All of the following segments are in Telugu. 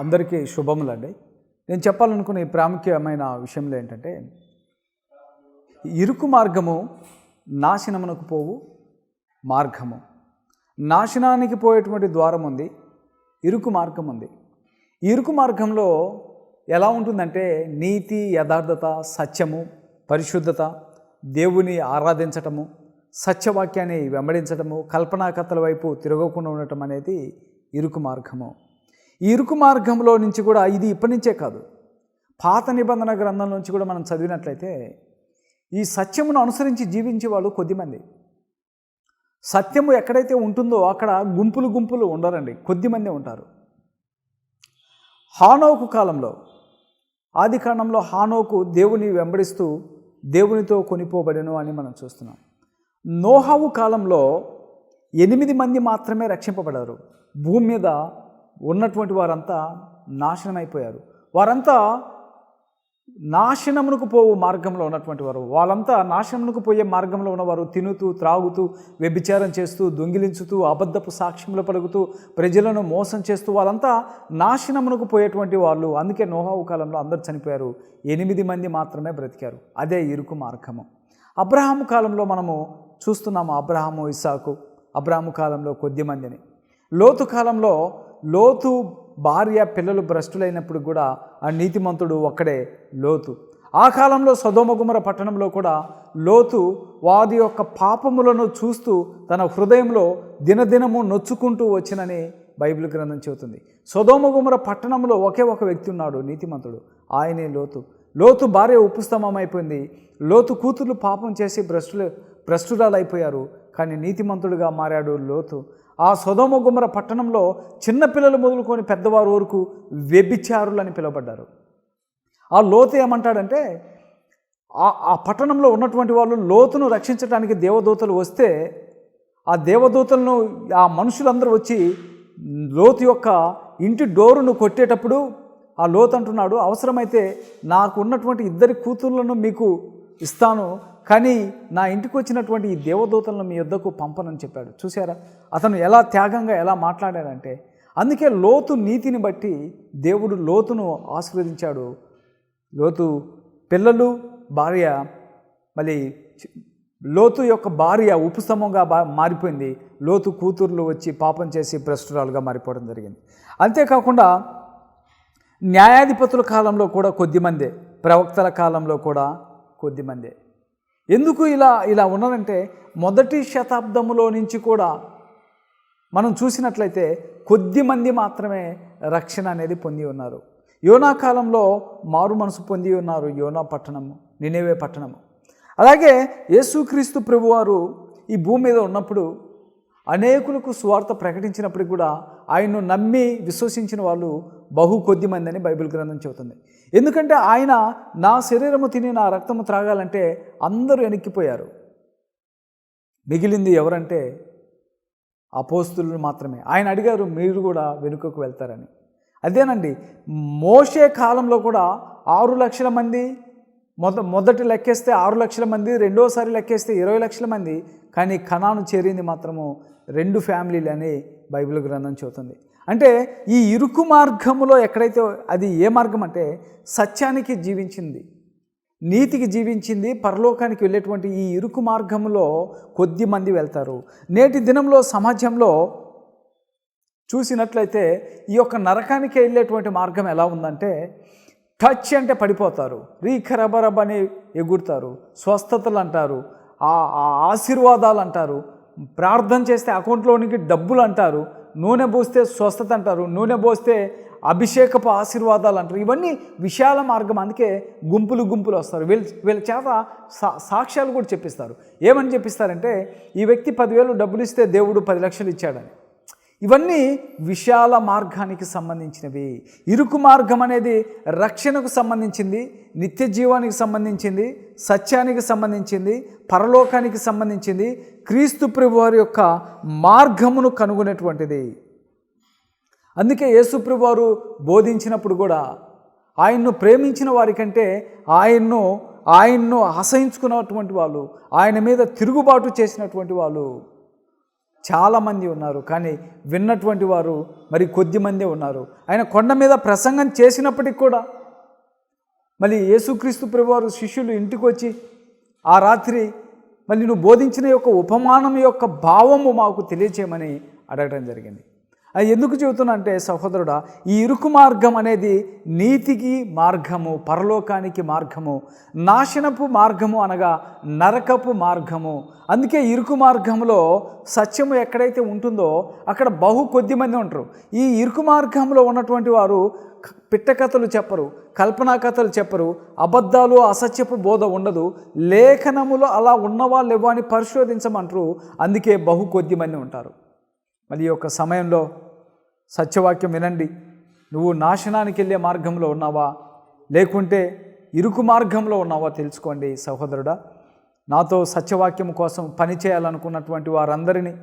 అందరికీ శుభములండి. నేను చెప్పాలనుకునే ప్రాముఖ్యమైన విషయంలో ఏంటంటే ఇరుకు మార్గము నాశనమునకు పోవు మార్గము. నాశనానికి పోయేటువంటి ద్వారం ఉంది ఇరుకు మార్గం ఉంది. ఇరుకు మార్గంలో ఎలా ఉంటుందంటే నీతి యథార్థత సత్యము పరిశుద్ధత దేవుని ఆరాధించటము సత్యవాక్యాన్ని వెంబడించటము కల్పనాకథల వైపు తిరగకుండా ఉండటం అనేది ఇరుకు మార్గము. ఈ ఇరుకు మార్గంలో నుంచి కూడా ఇది ఇప్పటి నుంచే కాదు. పాత నిబంధన గ్రంథం నుంచి కూడా మనం చదివినట్లయితే ఈ సత్యమును అనుసరించి జీవించే వాళ్ళు కొద్దిమంది. సత్యము ఎక్కడైతే ఉంటుందో అక్కడ గుంపులు గుంపులు ఉండరండి. కొద్దిమంది ఉంటారు. హానోకు కాలంలో ఆది కాలంలో హానోకు దేవుని వెంబడిస్తూ దేవునితో కొనిపోబడెను అని మనం చూస్తున్నాం. నోహావు కాలంలో ఎనిమిది మంది మాత్రమే రక్షింపబడారు. భూమి మీద ఉన్నటువంటి వారంతా నాశనం అయిపోయారు వారంతా నాశనమునకు పోవు మార్గంలో ఉన్నటువంటి వారు. వాళ్ళంతా నాశనమునకు పోయే మార్గంలో ఉన్నవారు తినుతూ త్రాగుతూ వ్యభిచారం చేస్తూ దొంగిలించుతూ అబద్ధపు సాక్ష్యంలో పలుకుతూ ప్రజలను మోసం చేస్తూ వాళ్ళంతా నాశనమునకు పోయేటువంటి వాళ్ళు. అందుకే నోహావు కాలంలో అందరూ చనిపోయారు. ఎనిమిది మంది మాత్రమే బ్రతికారు. అదే ఇరుకు మార్గము. అబ్రహాము కాలంలో మనము చూస్తున్నాము అబ్రహాము ఇస్సాకు. అబ్రహాము కాలంలో కొద్ది మందిని. లోతు కాలంలో లోతు భార్య పిల్లలు భ్రష్టులైనప్పుడు కూడా ఆ నీతిమంతుడు ఒక్కడే లోతు. ఆ కాలంలో సదోమగుమర పట్టణంలో కూడా లోతు వారి యొక్క పాపములను చూస్తూ తన హృదయంలో దినదినము నొచ్చుకుంటూ వచ్చినని బైబిల్ గ్రంథం చెబుతుంది. సదోమగుమర పట్టణంలో ఒకే ఒక వ్యక్తి ఉన్నాడు నీతిమంతుడు. ఆయనే లోతు. లోతు భార్య ఉపస్తమమైపోయింది లోతు కూతుర్లు పాపం చేసి భ్రష్టులు భ్రష్టురాలైపోయారు. కానీ నీతిమంతుడుగా మారాడు లోతు. ఆ సొదోమ గుమ్మర పట్టణంలో చిన్నపిల్లలు మొదలుకొని పెద్దవారు వరకు వ్యభిచారులు అని పిలువబడ్డారు. ఆ లోతు ఏమంటాడంటే ఆ ఆ పట్టణంలో ఉన్నటువంటి వాళ్ళు లోతును రక్షించడానికి దేవదూతలు వస్తే ఆ దేవదూతలను ఆ మనుషులందరూ వచ్చి లోతు యొక్క ఇంటి డోరును కొట్టేటప్పుడు ఆ లోతు అంటున్నాడు అవసరమైతే నాకు ఉన్నటువంటి ఇద్దరి కూతుర్లను మీకు ఇస్తాను కానీ నా ఇంటికి వచ్చినటువంటి ఈ దేవదూతలను మీ యొద్దకు పంపనని చెప్పాడు. చూసారా అతను ఎలా త్యాగంగా ఎలా మాట్లాడాడంటే అందుకే లోతు నీతిని బట్టి దేవుడు లోతును ఆశీర్వదించాడు. లోతు పిల్లలు భార్య మళ్ళీ లోతు యొక్క భార్య ఉపశమంగా మారిపోయింది. లోతు కూతుర్లు వచ్చి పాపం చేసి భ్రష్టురాలుగా మారిపోవడం జరిగింది. అంతేకాకుండా న్యాయాధిపతుల కాలంలో కూడా కొద్దిమందే ప్రవక్తల కాలంలో కూడా కొద్దిమందే. ఎందుకు ఇలా ఇలా ఉన్నదంటే మొదటి శతాబ్దములో నుంచి కూడా మనం చూసినట్లయితే కొద్ది మంది మాత్రమే రక్షణ అనేది పొంది ఉన్నారు. యోనా కాలంలో మారు మనసు పొంది ఉన్నారు యోనా పట్టణము నినేవే పట్టణము. అలాగే యేసుక్రీస్తు ప్రభువారు ఈ భూమి మీద ఉన్నప్పుడు అనేకులకు స్వార్థ ప్రకటించినప్పటికి కూడా ఆయన్ను నమ్మి విశ్వసించిన వాళ్ళు బహు కొద్ది మంది అని బైబిల్ గ్రంథం చెబుతుంది. ఎందుకంటే ఆయన నా శరీరము తిని నా రక్తము త్రాగాలంటే అందరూ వెనక్కిపోయారు మిగిలింది ఎవరంటే అపోస్తులు మాత్రమే. ఆయన అడిగారు మీరు కూడా వెనుకకు వెళ్తారని. అదేనండి మోసే కాలంలో కూడా ఆరు లక్షల మంది మొద మొదటి లెక్కేస్తే ఆరు లక్షల మంది రెండోసారి లెక్కేస్తే ఇరవై లక్షల మంది కానీ కణాను చేరింది మాత్రము రెండు ఫ్యామిలీలు అని బైబిల్ గ్రంథం చెబుతుంది. అంటే ఈ ఇరుకు మార్గములో ఎక్కడైతే అది ఏ మార్గం అంటే సత్యానికి జీవించింది నీతికి జీవించింది పరలోకానికి వెళ్ళేటువంటి ఈ ఇరుకు మార్గంలో కొద్ది మంది వెళ్తారు. నేటి దినంలో సమాజంలో చూసినట్లయితే ఈ యొక్క నరకానికి వెళ్ళేటువంటి మార్గం ఎలా ఉందంటే టచ్ అంటే పడిపోతారు. రీఖరబరబ్ అని ఎగురుతారు. స్వస్థతలు అంటారు. ఆ ఆశీర్వాదాలు అంటారు. ప్రార్థన చేస్తే అకౌంట్లోనికి డబ్బులు అంటారు. నూనె పోస్తే స్వస్థత అంటారు నూనె పోస్తే అభిషేకపు ఆశీర్వాదాలు అంటారు. ఇవన్నీ విశాల మార్గం. అందుకే గుంపులు గుంపులు వస్తారు. వీళ్ళ వీళ్ళ చేత సా సాక్ష్యాలు కూడా చెప్పిస్తారు. ఏమని చెప్పిస్తారంటే ఈ వ్యక్తి పదివేలు డబ్బులు ఇస్తే దేవుడు పది లక్షలు ఇచ్చాడని. ఇవన్నీ విశాల మార్గానికి సంబంధించినవి. ఇరుకు మార్గం అనేది రక్షణకు సంబంధించింది నిత్య జీవానికి సంబంధించింది సత్యానికి సంబంధించింది పరలోకానికి సంబంధించింది క్రీస్తు ప్రభువారి యొక్క మార్గమును కనుగొనేటువంటిది. అందుకే యేసుప్రభు వారు బోధించినప్పుడు కూడా ఆయన్ను ప్రేమించిన వారికంటే ఆయన్ను ఆయన్ను అసహించుకున్నటువంటి వాళ్ళు ఆయన మీద తిరుగుబాటు చేసినటువంటి వాళ్ళు. చాలామంది ఉన్నారు కానీ విన్నటువంటి వారు మరి కొద్ది మందే ఉన్నారు. ఆయన కొండ మీద ప్రసంగం చేసినప్పటికి కూడా మళ్ళీ యేసుక్రీస్తు ప్రభువారు శిష్యులు ఇంటికి వచ్చి ఆ రాత్రి మళ్ళీ నువ్వు బోధించిన యొక్క ఉపమానం యొక్క భావము మాకు తెలియచేయమని అడగడం జరిగింది. అది ఎందుకు చెబుతున్నా అంటే సహోదరుడా ఈ ఇరుకు మార్గం అనేది నీతికి మార్గము పరలోకానికి మార్గము నాశనపు మార్గము అనగా నరకపు మార్గము. అందుకే ఇరుకు మార్గంలో సత్యము ఎక్కడైతే ఉంటుందో అక్కడ బహు కొద్ది మంది ఉంటారు. ఈ ఇరుకు మార్గంలో ఉన్నటువంటి వారు పిట్టకథలు చెప్పరు కల్పనా కథలు చెప్పరు అబద్ధాలు అసత్యపు బోధ ఉండదు లేఖనములో అలా ఉన్నవాళ్ళు ఇవ్వని పరిశోధించమంటారు అందుకే బహు కొద్ది మంది ఉంటారు. మరి ఈ యొక్క సమయంలో సత్యవాక్యం వినండి. నువ్వు నాశనానికి వెళ్ళే మార్గంలో ఉన్నావా? లేకుంటే ఇరుకు మార్గంలో ఉన్నావా తెలుసుకోండి సహోదరుడా. నాతో సత్యవాక్యం కోసం పని చేయాలనుకున్నటువంటి వారందరినీ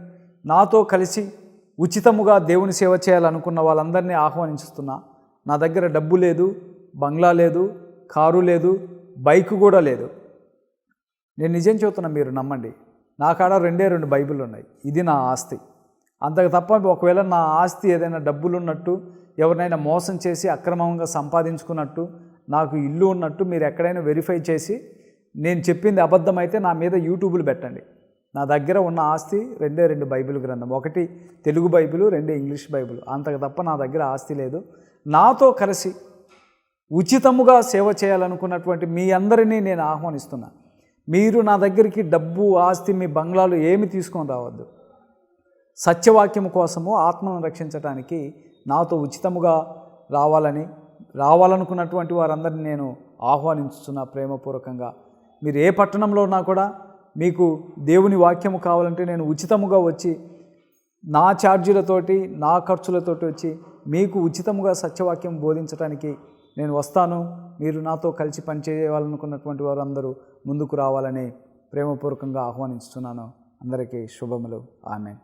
నాతో కలిసి ఉచితముగా దేవుని సేవ చేయాలనుకున్న వాళ్ళందరినీ ఆహ్వానించుతున్నా. నా దగ్గర డబ్బు లేదు బంగ్లా లేదు కారు లేదు బైక్ కూడా లేదు. నేను నిజం చెబుతున్నా మీరు నమ్మండి. నా కాడ రెండే రెండు బైబిల్ ఉన్నాయి. ఇది నా ఆస్తి. అంతకు తప్ప ఒకవేళ నా ఆస్తి ఏదైనా డబ్బులు ఉన్నట్టు ఎవరినైనా మోసం చేసి అక్రమంగా సంపాదించుకున్నట్టు నాకు ఇల్లు ఉన్నట్టు మీరు ఎక్కడైనా వెరిఫై చేసి నేను చెప్పింది అబద్ధమైతే నా మీద యూట్యూబ్లు పెట్టండి. నా దగ్గర ఉన్న ఆస్తి రెండే రెండు బైబిల్ గ్రంథం. ఒకటి తెలుగు బైబిల్ రెండు ఇంగ్లీష్ బైబిల్. అంతకు తప్ప నా దగ్గర ఆస్తి లేదు. నాతో కలిసి ఉచితముగా సేవ చేయాలనుకున్నటువంటి మీ అందరినీ నేను ఆహ్వానిస్తున్నా. మీరు నా దగ్గరికి డబ్బు ఆస్తి మీ బంగ్లాలు ఏమి తీసుకొని రావద్దు. సత్యవాక్యం కోసము ఆత్మను రక్షించడానికి నాతో ఉచితముగా రావాలని రావాలనుకున్నటువంటి వారందరినీ నేను ఆహ్వానించుతున్నా ప్రేమపూర్వకంగా. మీరు ఏ పట్టణంలో ఉన్నా కూడా మీకు దేవుని వాక్యము కావాలంటే నేను ఉచితముగా వచ్చి నా ఛార్జీలతోటి నా ఖర్చులతోటి వచ్చి మీకు ఉచితముగా సత్యవాక్యం బోధించడానికి నేను వస్తాను. మీరు నాతో కలిసి పనిచేయాలనుకున్నటువంటి వారందరూ ముందుకు రావాలని ప్రేమపూర్వకంగా ఆహ్వానిస్తున్నాను అందరికీ శుభములు. ఆమె